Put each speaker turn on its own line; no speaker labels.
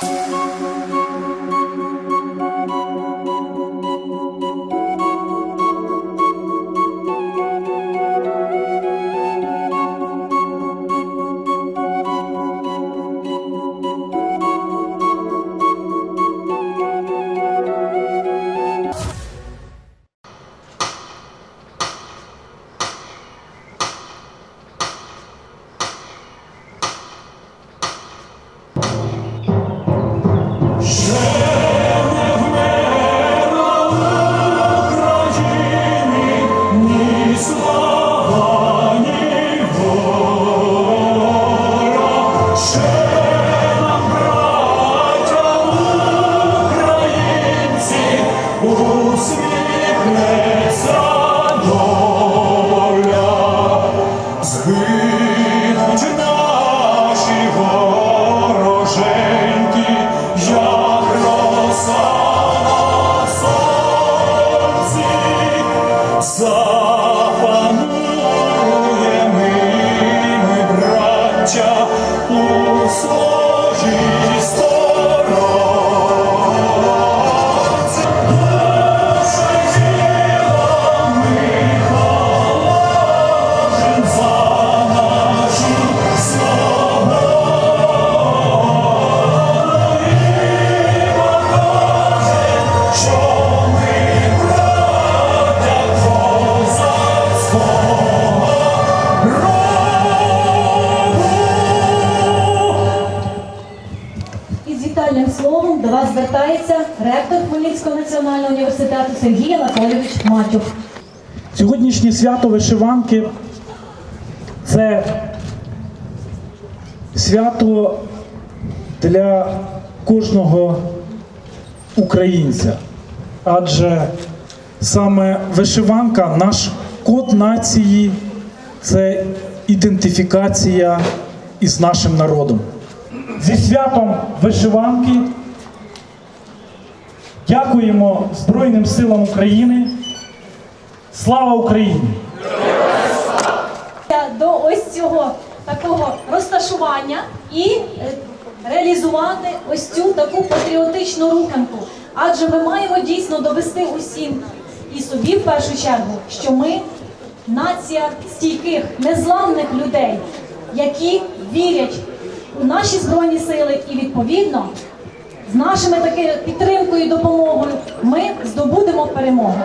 Música вас звертається ректор Хмельницького національного університету Сергій Анатолійович Матюк.
Сьогоднішнє свято вишиванки це свято для кожного українця. Адже саме вишиванка, наш код нації це ідентифікація із нашим народом. Зі святом вишиванки дякуємо Збройним силам України. Слава Україні!
До ось цього такого розташування і е, реалізувати ось цю таку патріотичну руханку. Адже ми маємо дійсно довести усім і собі в першу чергу, що ми нація стійких, незламних людей, які вірять у наші збройні сили, і відповідно з нашими таки підтримкою і допомогою ми здобудемо перемогу.